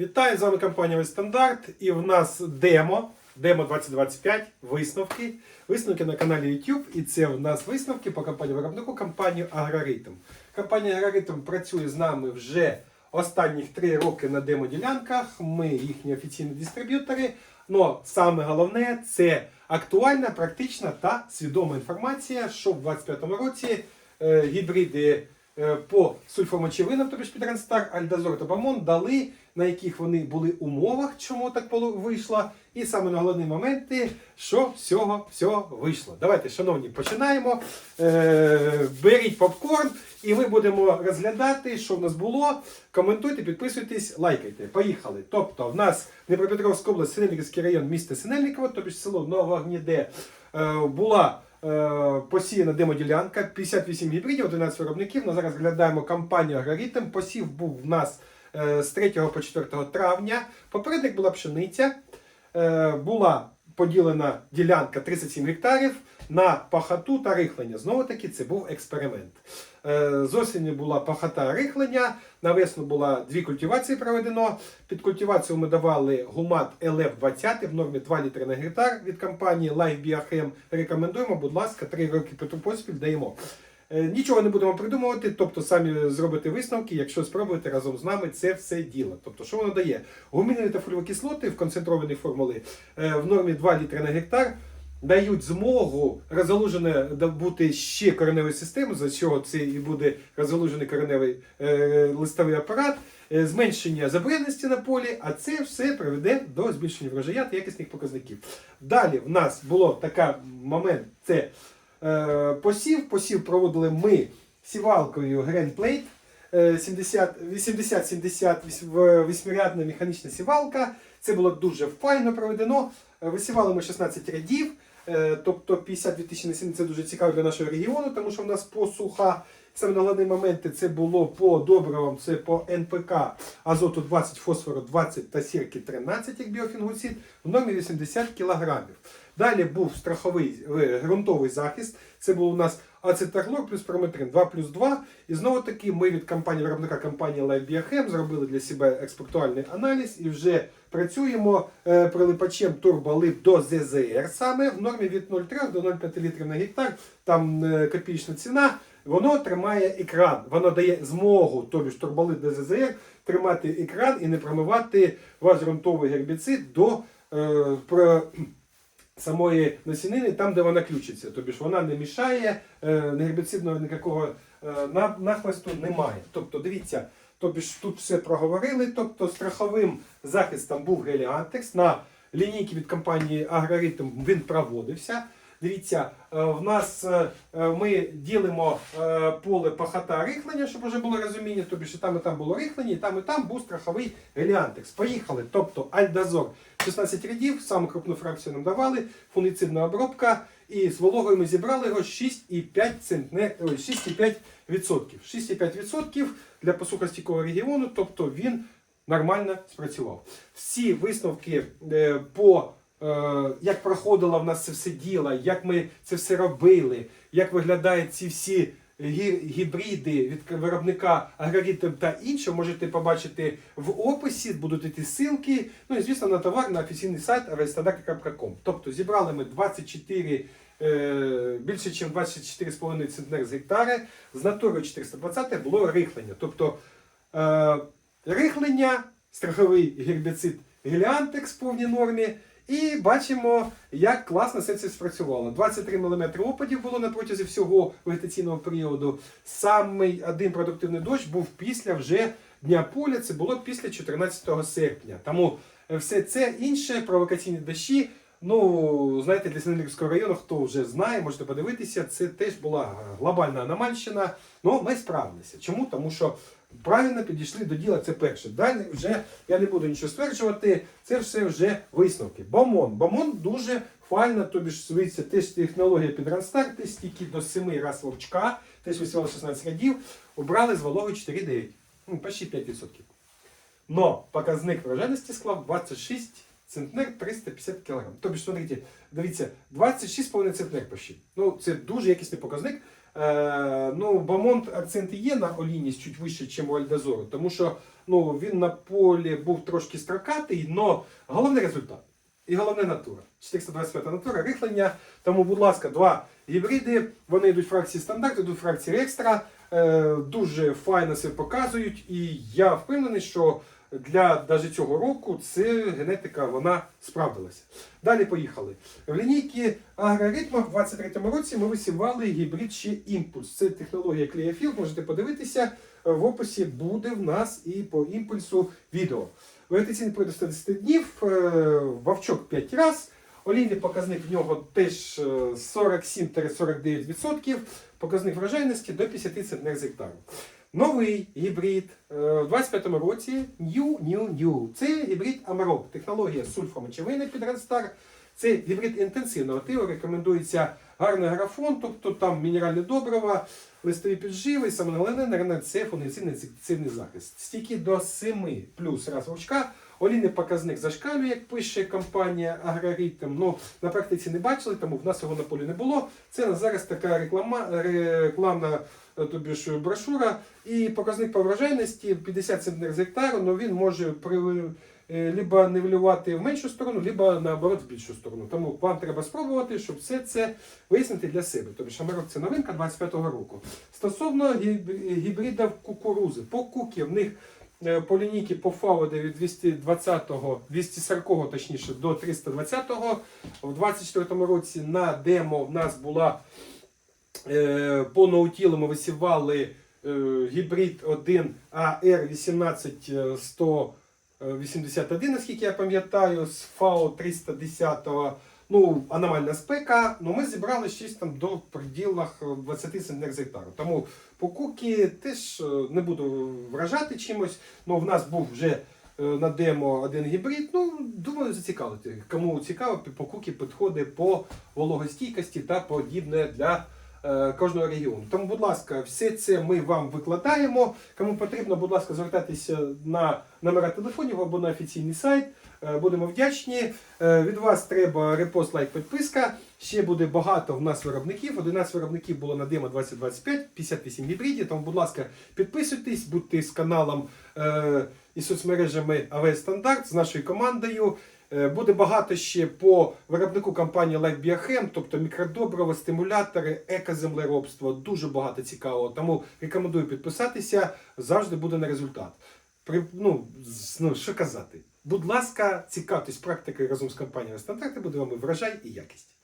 Вітаю, з вами компанія «Весь Стандарт. І в нас демо, демо 2025, висновки. Висновки на каналі YouTube. І це в нас висновки по компанії виробнику, компанію Агроритм. Компанія Агроритм працює з нами вже останніх три роки на демо-ділянках. Ми їхні офіційні дистриб'ютори. Но саме головне це актуальна, практична та свідома інформація, що в 2025 році е, гібриди по сульфомочевинам, тобто Підранстар, Альдазор та Бамон дали, на яких вони були умовах, чому так вийшло, і саме на головні моменти, що всього всього вийшло. Давайте, шановні, починаємо. Е, беріть попкорн, і ми будемо розглядати, що в нас було. Коментуйте, підписуйтесь, лайкайте. Поїхали. Тобто, в нас Дніпропетровська область, Синельниківський район, місто Синельниково, тобто село Новогніде, е, була е, посіяна демоділянка, 58 гібридів, 11 виробників. Ми зараз глядаємо кампанію Агроритм. Посів був в нас е, з 3 по 4 травня. Попередник була пшениця. Е, була поділена ділянка 37 гектарів на пахату та рихлення. Знову таки, це був експеримент. Е, З осені була пахата рихлення, на весну була дві культивації проведено. Під культивацію ми давали гумат ЛФ 20 в нормі 2 літри на гектар від компанії Life Biochem. Рекомендуємо, будь ласка, 3 роки поспіль даємо. Е, Нічого не будемо придумувати, тобто самі зробите висновки, якщо спробуєте разом з нами це все діло. Тобто, що воно дає? Гумінові та фольвокислоти в концентрованій формулі е, в нормі 2 літри на гектар дають змогу розгалужене бути ще кореневою системою, за чого це і буде розгалужений кореневий е, листовий апарат, е, зменшення забрудненості на полі, а це все приведе до збільшення врожая та якісних показників. Далі в нас було такий момент: це е, посів. Посів проводили ми сівалкою Grand Plate. е, 70 80-70 восьмирядна механічна сівалка. Це було дуже файно проведено. Висівали ми 16 рядів, тобто 52 тисячі насіння це дуже цікаво для нашого регіону, тому що в нас посуха. Саме на головні моменти це було по добривам, це по НПК азоту 20, фосфору 20 та сірки 13, як біофінгуцид, в нормі 80 кілограмів. Далі був страховий е, ґрунтовий захист. Це був у нас ацетахлор плюс прометрин 2 плюс 2. І знову таки ми від компанії виробника компанії Life Biochem зробили для себе експортуальний аналіз і вже працюємо е, прилипачем турболип до ЗЗР саме в нормі від 0,3 до 0,5 літрів на гектар. Там е, копійчна ціна. Воно тримає екран, воно дає змогу, тобі ж турболит до ЗЗР, тримати екран і не промивати ваш ґрунтовий гербіцид до е, про, самої насінини, там, де вона ключиться. Тобі ж вона не мішає, е, гербіцидного ніякого е, на- немає. Тобто, дивіться, тобі ж тут все проговорили. Тобто, страховим захистом був Геліантекс. На лінійки від компанії Агроритм він проводився. Дивіться, е, в нас е, е, ми ділимо поле пахата рихлення, щоб вже було розуміння, тобі що там і там було рихлення, і там і там був страховий Геліантекс. Поїхали. Тобто Альдазор 16 рядів, саму крупну фракцію нам давали, фунгіцидна обробка, і з вологою ми зібрали його 6,5 центнер, ой, 6,5%. 6,5% для посухостійкого регіону, тобто він нормально спрацював. Всі висновки по як проходило в нас це все діло, як ми це все робили, як виглядають ці всі гібриди від виробника Агроритм та інше, можете побачити в описі, будуть йти ссылки. Ну і звісно на товар на офіційний сайт avestandard.com. Тобто зібрали ми 24 е, більше, ніж 24,5 центнер з гектари, з натури 420 було рихлення. Тобто е, рихлення, страховий гербіцид Геліантекс в повній нормі. І бачимо, як класно все це спрацювало. 23 мм опадів було на протязі всього вегетаційного періоду. Самий один продуктивний дощ був після вже Дня поля, це було після 14 серпня. Тому е, все це інше провокаційні дощі. Ну, знаєте, для Синельниківського району, хто вже знає, можете подивитися, це теж була глобальна аномальщина. Ну, ми справилися. Чому? Тому що правильно підійшли до діла, це перше. Далі вже я не буду нічого стверджувати, це все вже висновки. Бомон. Бомон дуже файно, тобі ж свиться теж технологія під Ранстар, теж тільки до 7 раз вовчка, теж висівали 16 рядів, обрали з вологою 4,9. Ну, почти 5%. Но показник врожайності склав 26 центнер 350 кг. Тобто, смотрите, дивіться, 26,5 центнер почти. Ну, це дуже якісний показник. Е, ну, Бамонт акценти є на олійність чуть вище, ніж у Альдазору, тому що ну, він на полі був трошки строкатий, але головний результат. І головне натура. 425 натура, рихлення. Тому, будь ласка, два гібриди. Вони йдуть в фракції стандарт, йдуть в фракції екстра. Е, дуже файно себе показують. І я впевнений, що для навіть цього року це генетика вона справдилася. Далі поїхали. В лінійці агроритмах в 23-му році ми висівали гібрид ще імпульс. Це технологія Clearfield, можете подивитися. Е, В описі буде в нас і по імпульсу відео. Вегетаційний період 110 днів, е, вовчок 5 раз. Олійний показник в нього теж е, 47-49%, показник врожайності до 50 центнер з гектару. Новий гібрид е, в 25-му році New New New. Це гібрид Amarok, технологія сульфомочевини під Red Це гібрид інтенсивного тиву, рекомендується гарний графон, тобто там мінеральне добрива, листові підживи, наверное, це фунгіцидний інсектицидний захист. Стільки до 7 плюс раз вовчка. Олійний показник зашкалює, як пише компанія Агроритм. Ну, на практиці не бачили, тому в нас його на полі не було. Це на зараз така реклама, рекламна тобі ж брошура. І показник по врожайності 50 центнер з гектару, але він може при, е, либо нивелювати в меншу сторону, либо наоборот в більшу сторону. Тому вам треба спробувати, щоб все це вияснити для себе. Тобто Шамарок це новинка 25-го року. Стосовно гіб- гібридів кукурузи, по кукі в них по лінійці по фауди від 220-го, 240-го точніше до 320-го. В 24-му році на демо в нас була е, по ноутілу ми висівали е, гібрид 1 AR18181, наскільки я пам'ятаю, з ФАО 310 Ну, аномальна спека, ну ми зібрали щось там до приділах пределах 20 центнер з гектару. Тому покуки теж е, не буду вражати чимось. Ну, в нас був вже е, на демо один гібрид. Ну, думаю, зацікавити. Кому цікаво, покуки підходить по вологостійкості та подібне для е, кожного регіону. Тому, будь ласка, все це ми вам викладаємо. Кому потрібно, будь ласка, звертайтеся на номера телефонів або на офіційний сайт. Е, Будемо вдячні. Е, Від вас треба репост, лайк, підписка. Ще буде багато в нас виробників. 11 виробників було на демо 2025, 58 гібридів. Тому, будь ласка, підписуйтесь, будьте з каналом е, і соцмережами АВ Стандарт з нашою командою. Е, Буде багато ще по виробнику компанії Life Biochem, тобто мікродобрива, стимулятори, екоземлеробство. Дуже багато цікавого. Тому рекомендую підписатися. Завжди буде на результат. При, ну, ну, що казати? Будь ласка, цікавтесь практикою разом з компанією Стандарти, буде вам і врожай і якість.